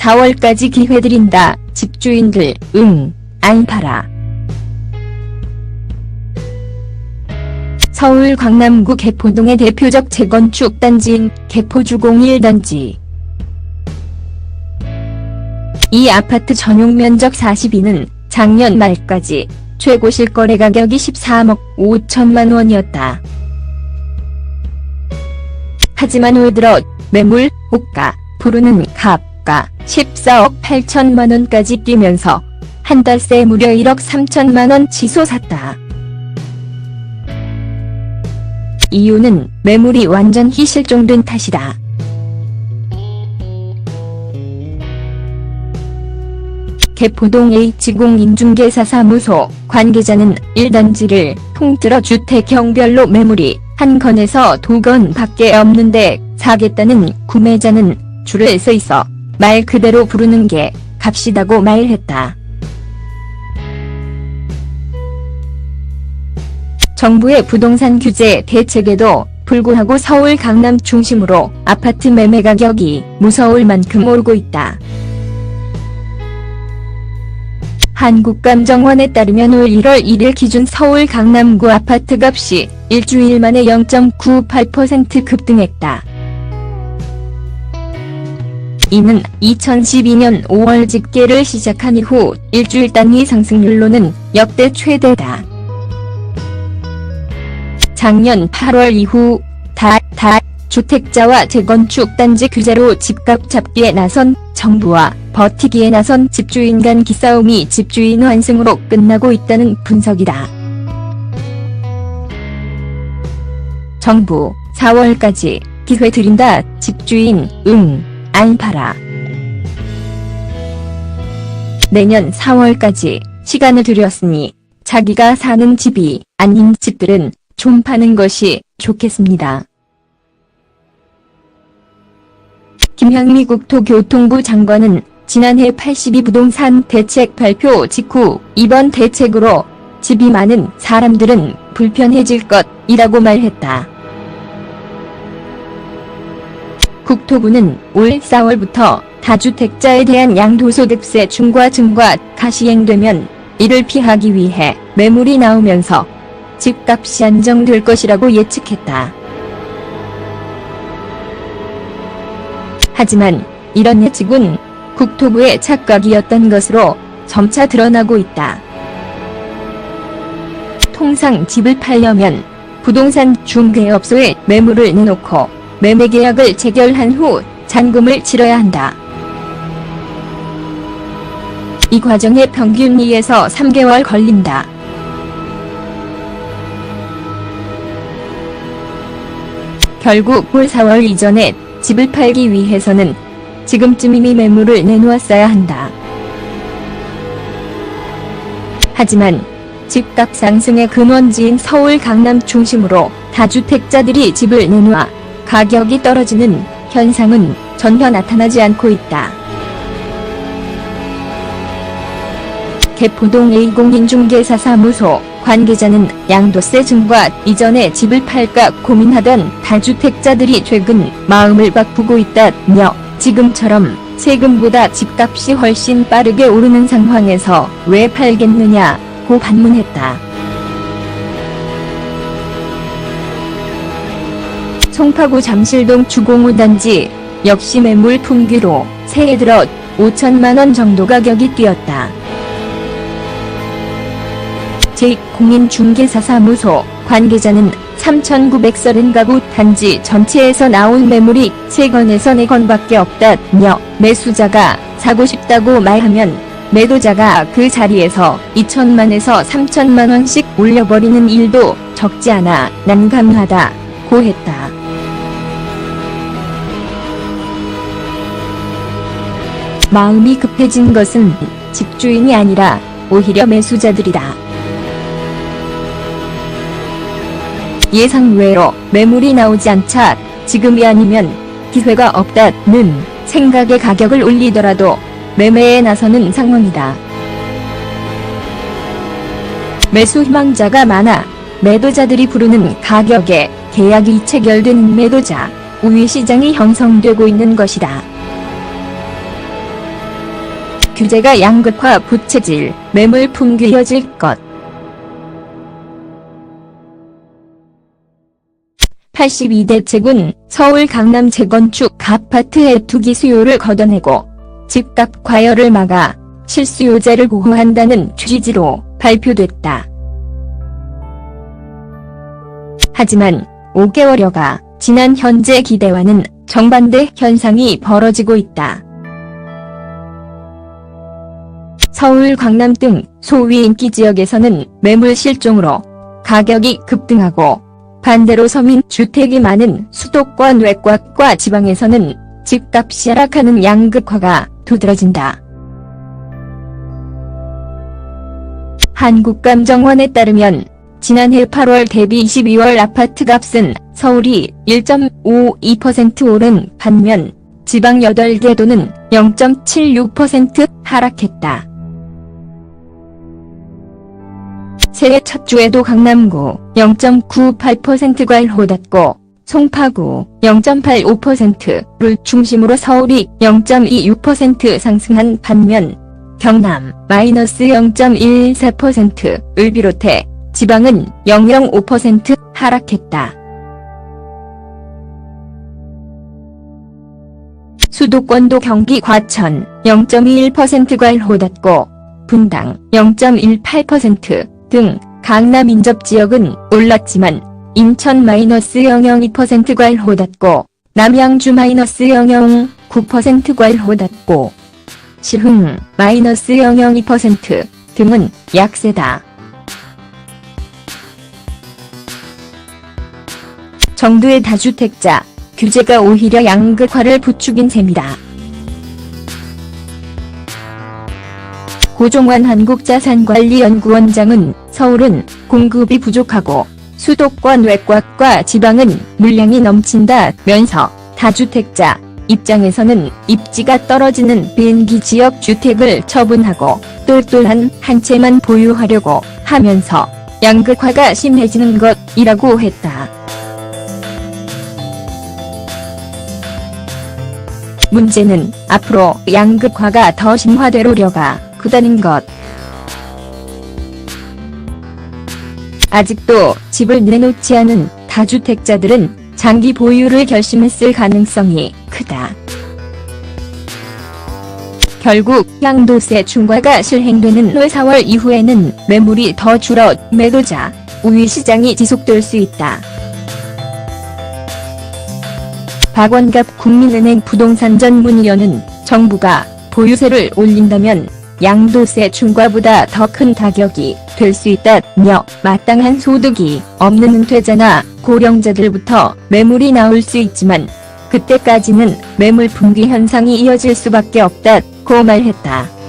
4월까지 기회 드린다. 집주인들, 응, 안 팔아. 서울 강남구 개포동의 대표적 재건축 단지인 개포주공1단지. 이 아파트 전용 면적 42는 작년 말까지 최고 실거래 가격이 13억 5천만 원이었다. 하지만 올 들어 매물, 호가, 부르는 값 가 14억 8천만 원까지 뛰면서 한 달새 무려 1억 3천만 원 치솟았다. 이유는 매물이 완전히 실종된 탓이다. 개포동 H공 인중개사사무소 관계자는 1단지를 통틀어 주택형별로 매물이 한 건에서 두 건 밖에 없는데 사겠다는 구매자는 줄을 서 있어 말 그대로 부르는 게 값이다고 말했다. 정부의 부동산 규제 대책에도 불구하고 서울 강남 중심으로 아파트 매매 가격이 무서울 만큼 오르고 있다. 한국감정원에 따르면 올 1월 1일 기준 서울 강남구 아파트 값이 일주일 만에 0.98% 급등했다. 이는 2012년 5월 집계를 시작한 이후 일주일 단위 상승률로는 역대 최대다. 작년 8월 이후 다, 다 주택자와 재건축 단지 규제로 집값 잡기에 나선 정부와 버티기에 나선 집주인 간 기싸움이 집주인 환승으로 끝나고 있다는 분석이다. 정부 4월까지 기회 드린다. 집주인 응, 안 팔아. 내년 4월까지 시간을 들였으니 자기가 사는 집이 아닌 집들은 좀 파는 것이 좋겠습니다. 김현미 국토교통부 장관은 지난해 82 부동산 대책 발표 직후 이번 대책으로 집이 많은 사람들은 불편해질 것이라고 말했다. 국토부는 올 4월부터 다주택자에 대한 양도소득세 중과 증가가 시행되면 이를 피하기 위해 매물이 나오면서 집값이 안정될 것이라고 예측했다. 하지만 이런 예측은 국토부의 착각이었던 것으로 점차 드러나고 있다. 통상 집을 팔려면 부동산 중개업소에 매물을 내놓고 매매 계약을 체결한 후 잔금을 치러야 한다. 이 과정에 평균 2에서 3개월 걸린다. 결국 올 4월 이전에 집을 팔기 위해서는 지금쯤 이미 매물을 내놓았어야 한다. 하지만 집값 상승의 근원지인 서울 강남 중심으로 다주택자들이 집을 내놓아 가격이 떨어지는 현상은 전혀 나타나지 않고 있다. 개포동 A0인중개사사무소 관계자는 양도세 증가 이전에 집을 팔까 고민하던 다주택자들이 최근 마음을 바꾸고 있다며 지금처럼 세금보다 집값이 훨씬 빠르게 오르는 상황에서 왜 팔겠느냐고 반문했다. 송파구 잠실동 주공우 단지 역시 매물 품귀로 새해 들어 5천만원 정도 가격이 뛰었다. 제 공인중개사사무소 관계자는 3,930가구 단지 전체에서 나온 매물이 3건에서 4건밖에 없다며 매수자가 사고 싶다고 말하면 매도자가 그 자리에서 2천만에서 3천만 원씩 올려버리는 일도 적지 않아 난감하다 고 했다. 마음이 급해진 것은 집주인이 아니라 오히려 매수자들이다. 예상 외로 매물이 나오지 않자 지금이 아니면 기회가 없다는 생각에 가격을 올리더라도 매매에 나서는 상황이다. 매수 희망자가 많아 매도자들이 부르는 가격에 계약이 체결된 매도자 우위 시장이 형성되고 있는 것이다. 규제가 양극화 부채질, 매물 품귀 이어질 것. 82대 채군 서울 강남 재건축 아파트의 투기 수요를 걷어내고 집값 과열을 막아 실수요자를 보호한다는 취지로 발표됐다. 하지만 5개월여가 지난 현재 기대와는 정반대 현상이 벌어지고 있다. 서울 강남 등 소위 인기 지역에서는 매물 실종으로 가격이 급등하고 반대로 서민 주택이 많은 수도권 외곽과 지방에서는 집값이 하락하는 양극화가 두드러진다. 한국감정원에 따르면 지난해 8월 대비 12월 아파트 값은 서울이 1.52% 오른 반면 지방 8개 도는 0.76% 하락했다. 새해 첫 주에도 강남구 0.98%가 일호닫고 송파구 0.85%를 중심으로 서울이 0.26% 상승한 반면 경남 마이너스 0.14%를 비롯해 지방은 0.05% 하락했다. 수도권도 경기 과천 0.21%가 일호닫고 분당 0.18% 등 강남 인접 지역은 올랐지만 인천 마이너스 0.02%가 일호닫고 남양주 마이너스 0.09%가 일호닫고 시흥 마이너스 0.02% 등은 약세다. 정부의 다주택자 규제가 오히려 양극화를 부추긴 셈이다. 고종환 한국자산관리연구원장은 서울은 공급이 부족하고 수도권 외곽과 지방은 물량이 넘친다면서 다주택자 입장에서는 입지가 떨어지는 비행기 지역 주택을 처분하고 똘똘한 한 채만 보유하려고 하면서 양극화가 심해지는 것이라고 했다. 문제는 앞으로 양극화가 더 심화될 우려가 크다는 것. 아직도 집을 내놓지 않은 다주택자들은 장기 보유를 결심했을 가능성이 크다. 결국 양도세 중과가 실행되는 올 4월 이후에는 매물이 더 줄어 매도자 우위 시장이 지속될 수 있다. 박원갑 국민은행 부동산 전문위원은 정부가 보유세를 올린다면 양도세 중과보다 더 큰 가격이 될 수 있다며 마땅한 소득이 없는 은퇴자나 고령자들부터 매물이 나올 수 있지만 그때까지는 매물 분기 현상이 이어질 수밖에 없다고 말했다.